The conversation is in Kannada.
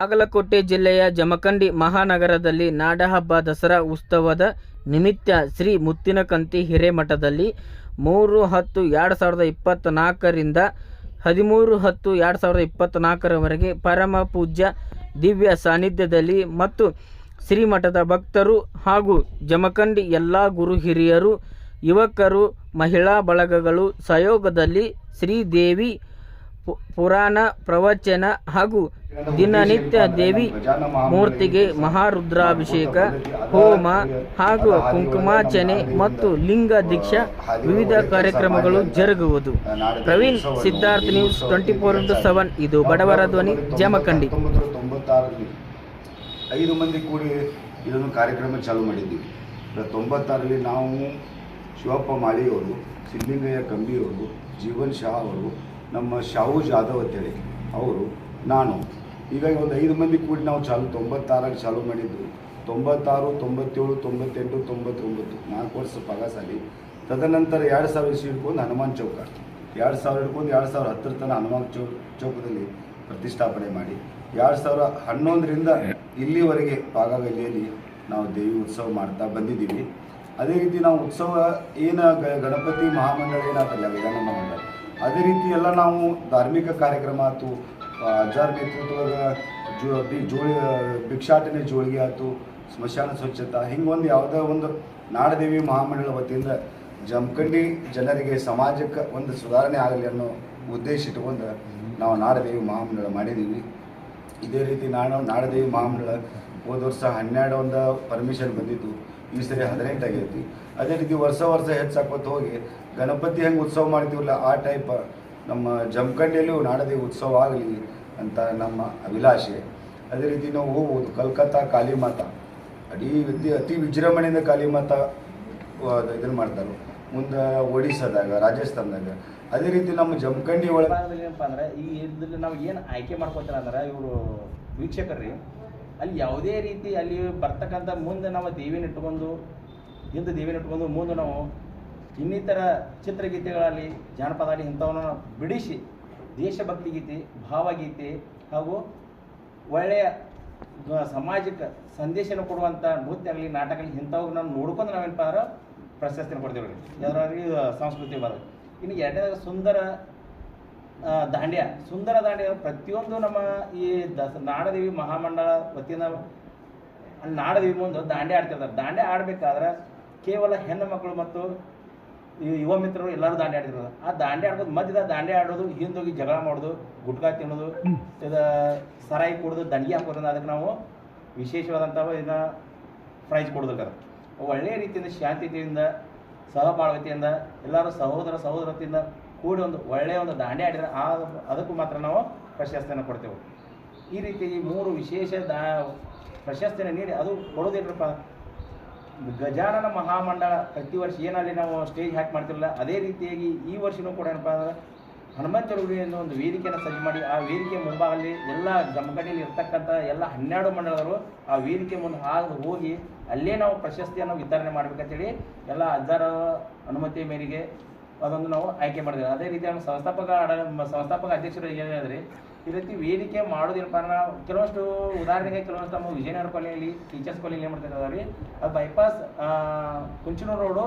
ಬಾಗಲಕೋಟೆ ಜಿಲ್ಲೆಯ ಜಮಖಂಡಿ ಮಹಾನಗರದಲ್ಲಿ ನಾಡಹಬ್ಬ ದಸರಾ ಉತ್ಸವದ ನಿಮಿತ್ತ ಶ್ರೀ ಮುತ್ತಿನಕಂತಿ ಹಿರೇಮಠದಲ್ಲಿ ಮೂರು ಹತ್ತು ಎರಡು ಸಾವಿರದ ಇಪ್ಪತ್ತ್ನಾಲ್ಕರಿಂದ ಹದಿಮೂರು ಹತ್ತು ಎರಡು ಸಾವಿರದ ಇಪ್ಪತ್ತ್ನಾಲ್ಕರವರೆಗೆ ಪರಮ ಪೂಜ್ಯ ದಿವ್ಯ ಸಾನ್ನಿಧ್ಯದಲ್ಲಿ ಮತ್ತು ಶ್ರೀಮಠದ ಭಕ್ತರು ಹಾಗೂ ಜಮಖಂಡಿ ಎಲ್ಲ ಗುರು ಹಿರಿಯರು, ಯುವಕರು, ಮಹಿಳಾ ಬಳಗಗಳು ಸಹಯೋಗದಲ್ಲಿ ಶ್ರೀದೇವಿ ಪುರಾಣ ಪ್ರವಚನ ಹಾಗೂ ದಿನನಿತ್ಯ ದೇವಿ ಮೂರ್ತಿಗೆ ಮಹಾರುದ್ರಾಭಿಷೇಕ, ಹೋಮ ಹಾಗೂ ಕುಂಕುಮಾರ್ಚನೆ ಮತ್ತು ಲಿಂಗ ದೀಕ್ಷಾ ವಿವಿಧ ಕಾರ್ಯಕ್ರಮಗಳು ಜರುಗುವುದು. Praveen, Siddhartha news twenty four into seven. ಇದು ಬಡವರ ಧ್ವನಿ, ಜಮಖಂಡಿ. ಐದು ಮಂದಿ ಕೂಡಿ ಇದೊಂದು ಕಾರ್ಯಕ್ರಮ ಚಾಲೂ ಮಾಡಿದ್ದೀವಿ. ತೊಂಬತ್ತಾರರಲ್ಲಿ ನಾವು ಶಿವಪ್ಪ ಮಾಳಿಯವರು ಸಿದ್ದಿಂಗಯ್ಯ ಕಂಬಿಯವರು, ಜೀವನ್ ಶಾ ಅವರು, ನಮ್ಮ ಶಾಹು ಜಾಧವ್ ಅಂತೇಳಿ ಅವರು, ನಾನು ಹೀಗಾಗಿ ಒಂದು ಐದು ಮಂದಿ ಕೂಡಿ ನಾವು ಚಾಲು ತೊಂಬತ್ತಾರಲ್ಲಿ ಚಾಲೂ ಮಾಡಿದ್ದು. ತೊಂಬತ್ತಾರು ತೊಂಬತ್ತೇಳು ತೊಂಬತ್ತೆಂಟು ತೊಂಬತ್ತೊಂಬತ್ತು. ನಾಲ್ಕು ವರ್ಷ ಪಗಾಸಾಲಿ. ತದನಂತರ ಎರಡು ಸಾವಿರ ಇಸ್ವಿ ಹಿಡ್ಕೊಂಡು ಹನುಮಾನ್ ಚೌಕ. ಎರಡು ಸಾವಿರ ಹಿಡ್ಕೊಂಡು ಎರಡು ಸಾವಿರ ಹತ್ತರ ತನಕ ಹನುಮಾನ್ ಚೌ ಚೌಕದಲ್ಲಿ ಪ್ರತಿಷ್ಠಾಪನೆ ಮಾಡಿ. ಎರಡು ಸಾವಿರ ಹನ್ನೊಂದರಿಂದ ಇಲ್ಲಿವರೆಗೆ ಪಾಗಗಲ್ಲಿಯಲ್ಲಿ ನಾವು ದೇವಿ ಉತ್ಸವ ಮಾಡ್ತಾ ಬಂದಿದ್ದೀವಿ. ಅದೇ ರೀತಿ ನಾವು ಉತ್ಸವ ಏನು ಗಣಪತಿ ಮಹಾಮಂಡಳ ಏನಾಗಲ್ಲ ವಿಧಾನ ಮಂಡಳ ಅದೇ ರೀತಿ ಎಲ್ಲ ನಾವು ಧಾರ್ಮಿಕ ಕಾರ್ಯಕ್ರಮ ಆಯ್ತು ಅಜ್ಜಾರ್ ನೇತೃತ್ವದ ಜೋ, ಬಿ, ಜೋಳಿ ಭಿಕ್ಷಾಟನೆ ಜೋಳಿಗೆ ಆಯಿತು, ಸ್ಮಶಾನ ಸ್ವಚ್ಛತಾ. ಹಿಂಗೆ ಒಂದು ಯಾವುದೋ ಒಂದು ನಾಡದೇವಿ ಮಹಾಮಂಡಳ ವತಿಯಿಂದ ಜಮಖಂಡಿ ಜನರಿಗೆ ಸಮಾಜಕ್ಕೆ ಒಂದು ಸುಧಾರಣೆ ಆಗಲಿ ಅನ್ನೋ ಉದ್ದೇಶ ಇಟ್ಕೊಂಡು ನಾವು ನಾಡದೇವಿ ಮಹಾಮಂಡಳ ಮಾಡಿದ್ದೀವಿ ಇದೇ ರೀತಿ ನಾನು ನಾಡದೇವಿ ಮಹಾಮಂಡಳ ಹೋದ ವರ್ಷ ಹನ್ನೆರಡು ಒಂದು ಪರ್ಮಿಷನ್ ಬಂದಿತ್ತು. ಈ ಸರಿ ಹದಿನೆಂಟು ಆಗೈತಿ. ಅದೇ ರೀತಿ ವರ್ಷ ವರ್ಷ ಹೆಚ್ಚಾಕೋತ ಹೋಗಿ ಗಣಪತಿ ಹೆಂಗೆ ಉತ್ಸವ ಮಾಡ್ತೀವಲ್ಲ ಆ ಟೈಪ್ ನಮ್ಮ ಜಮಖಂಡಿಯಲ್ಲೂ ನಾಡದೇ ಉತ್ಸವ ಆಗಲಿ ಅಂತ ನಮ್ಮ ಅಭಿಲಾಷೆ. ಅದೇ ರೀತಿ ನಾವು ಹೋಗ್ಬೋದು, ಕಲ್ಕತ್ತಾ ಕಾಳಿಮಾತಾ. ಅಡೀ ಅತಿ ಅತಿ ವಿಜೃಂಭಣೆಯಿಂದ ಕಾಳಿಮಾತಾ ಇದನ್ನು ಮಾಡ್ತಾರೆ. ಮುಂದೆ ಒಡಿಸ್ಸಾದಾಗ, ರಾಜಸ್ಥಾನದಾಗ. ಅದೇ ರೀತಿ ನಮ್ಮ ಜಮಖಂಡಿ ಒಳಗೆ ಏನಪ್ಪ ಅಂದ್ರೆ, ಈ ಇದ್ರಲ್ಲಿ ನಾವು ಏನು ಆಯ್ಕೆ ಮಾಡ್ಕೋತಾರೆ ಅಂದ್ರೆ, ಇವರು ವೀಕ್ಷಕರ್ರಿ, ಅಲ್ಲಿ ಯಾವುದೇ ರೀತಿ ಅಲ್ಲಿ ಬರ್ತಕ್ಕಂಥ ಮುಂದೆ ನಾವು ದೇವಿನ ಇಟ್ಕೊಂಡು ಹಿಂದೆ ದೇವಿನ ಇಟ್ಕೊಂಡು ಮುಂದೆ ನಾವು ಇನ್ನಿತರ ಚಿತ್ರಗೀತೆಗಳಲ್ಲಿ ಜಾನಪದ ಇಂಥವನ್ನು ಬಿಡಿಸಿ ದೇಶಭಕ್ತಿ ಗೀತೆ, ಭಾವಗೀತೆ ಹಾಗೂ ಒಳ್ಳೆಯ ಸಾಮಾಜಿಕ ಸಂದೇಶನ ಕೊಡುವಂಥ ನೃತ್ಯ ಆಗಲಿ, ನಾಟಕ ಆಗಲಿ ಇಂಥವು ನಾವು ನೋಡ್ಕೊಂಡು ನಾವೇನಪ್ಪ ಅಂದ್ರೆ ಪ್ರಶಸ್ತಿನ ಕೊಡ್ತೀವಿ ಯಾವ್ದ್ರಾಗ್ಲಿ ಸಂಸ್ಕೃತಿ ಬರೋದು ಇನ್ನು ಎರಡನೇದಾಗ ಸುಂದರ ದಾಂಡ್ಯ. ಸುಂದರ ದಾಂಡ್ಯ ಪ್ರತಿಯೊಂದು ನಮ್ಮ ಈ ದಸ ನಾಡದೇವಿ ಮಹಾಮಂಡಳ ವತಿಯಿಂದ ನಾಡದೇವಿ ಮುಂದೆ ದಾಂಡ್ಯ ಆಡ್ತಿರ್ತಾರೆ. ದಾಂಡ್ಯ ಆಡ್ಬೇಕಾದ್ರೆ ಕೇವಲ ಹೆಣ್ಣು ಮಕ್ಕಳು ಮತ್ತು ಯುವ ಮಿತ್ರರು ಎಲ್ಲರೂ ದಾಂಡಿ ಆಡಿದ್ರು. ಆ ದಾಂಡೆ ಆಡೋದು ಮಧ್ಯದ ದಾಂಡೆ ಆಡೋದು ಹಿಂದೋಗಿ ಜಗಳ ಮಾಡೋದು ಗುಟ್ಕಾ ತಿನ್ನೋದು ಇದು ಸರಾಯಿ ಕೊಡೋದು ದಂಡಿಗೆ ಹಾಕೋದ್ರಿಂದ ಅದಕ್ಕೆ ನಾವು ವಿಶೇಷವಾದಂಥ ಇದನ್ನ ಪ್ರೈಜ್ ಕೊಡೋದಕ್ಕೆ ಒಳ್ಳೆಯ ರೀತಿಯಿಂದ ಶಾಂತಿಯಿಂದ ಸಹಬಾಳ್ವತೆಯಿಂದ ಎಲ್ಲರೂ ಸಹೋದರ ಸಹೋದರತೆಯಿಂದ ಕೂಡಿ ಒಂದು ಒಳ್ಳೆಯ ಒಂದು ದಾಂಡೆ ಆಡಿದ್ರೆ ಆ ಅದಕ್ಕೂ ಮಾತ್ರ ನಾವು ಪ್ರಶಸ್ತಿಯನ್ನು ಕೊಡ್ತೇವೆ. ಈ ರೀತಿ ಈ ಮೂರು ವಿಶೇಷ ದಾ ಪ್ರಶಸ್ತಿಯನ್ನು ನೀಡಿ ಅದು ಕೊಡೋದೇನ್ರಪ್ಪ ಗಜಾನನ ಮಹಾಮಂಡಳ ಪ್ರತಿ ವರ್ಷ ಏನಲ್ಲಿ ನಾವು ಸ್ಟೇಜ್ ಹ್ಯಾಕ್ ಮಾಡ್ತಿರಲ್ಲ, ಅದೇ ರೀತಿಯಾಗಿ ಈ ವರ್ಷನೂ ಕೂಡ ಏನಪ್ಪ ಅಂದ್ರೆ ಹನುಮಂತ ಎಂದು ಒಂದು ವೇದಿಕೆಯನ್ನು ಸಜ್ಜು ಮಾಡಿ, ಆ ವೇದಿಕೆ ಮುಂಭಾಗದಲ್ಲಿ ಎಲ್ಲ ಜಮಖಂಡಿಯಲ್ಲಿ ಇರ್ತಕ್ಕಂಥ ಎಲ್ಲ ಹನ್ನೆರಡು ಮಂಡಲದವರು ಆ ವೇದಿಕೆ ಮುಂದೆ ಹಾದು ಹೋಗಿ ಅಲ್ಲೇ ನಾವು ಪ್ರಶಸ್ತಿಯನ್ನು ವಿತರಣೆ ಮಾಡ್ಬೇಕಂತೇಳಿ ಎಲ್ಲ ಅಜ್ಜಾರ ಅನುಮತಿ ಮೇರೆಗೆ ಅದೊಂದು ನಾವು ಆಯ್ಕೆ ಮಾಡಿದ್ದೇವೆ ಅದೇ ರೀತಿ ನಮ್ಮ ಸಂಸ್ಥಾಪಕ ಸಂಸ್ಥಾಪಕ ಅಧ್ಯಕ್ಷರು ಏನು ಹೇಳಿದ್ರಿ? ಈ ರೀತಿ ವೇದಿಕೆ ಮಾಡೋದೇನಪ್ಪ ನಾವು ಕೆಲವಷ್ಟು ಉದಾಹರಣೆಗೆ ಕೆಲವಷ್ಟು ನಮ್ಮ ವಿಜಯನಗರ ಕಾಲೋನಿಯಲ್ಲಿ ಟೀಚರ್ಸ್ ಕಾಲೇಜಲ್ಲಿ ಏನು ಮಾಡ್ತಾ ಇದ್ದಾರೆ ಅದು ಬೈಪಾಸ್ ಕುಂಚನೂರು ರೋಡು